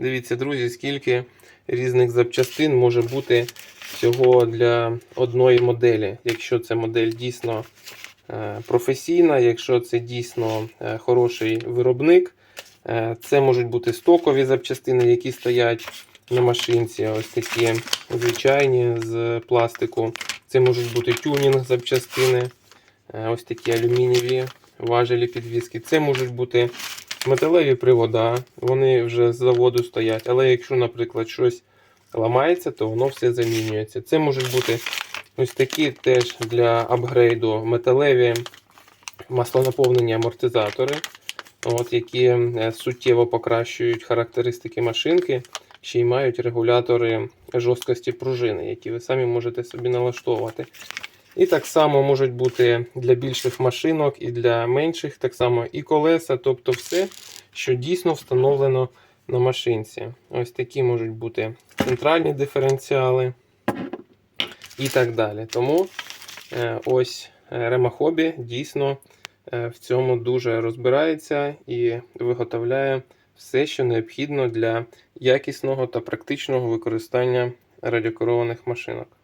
Дивіться, друзі, скільки різних запчастин може бути всього для одної моделі. Якщо це модель дійсно е, професійна, якщо це дійсно е, хороший виробник, Е, це можуть бути стокові запчастини, які стоять на машинці. Ось такі звичайні з пластику. Це можуть бути тюнінг запчастини, ось такі алюмінієві важелі підвіски. Це можуть бути металеві привода, вони вже з заводу стоять. Але якщо, наприклад, щось ламається, то воно все замінюється. Це можуть бути ось такі теж для апгрейду металеві маслонаповнені амортизатори, от, які е, суттєво покращують характеристики машинки, ще й мають регулятори жорсткості пружини, які ви самі можете собі налаштовувати. І так само можуть бути для більших машинок і для менших, так само і колеса, тобто все, що дійсно встановлено на машинці. Ось такі можуть бути центральні диференціали і так далі. Тому е, ось Ремахобі дійсно е, в цьому дуже розбирається і виготовляє все, що необхідно для якісного та практичного використання радіокерованих машинок.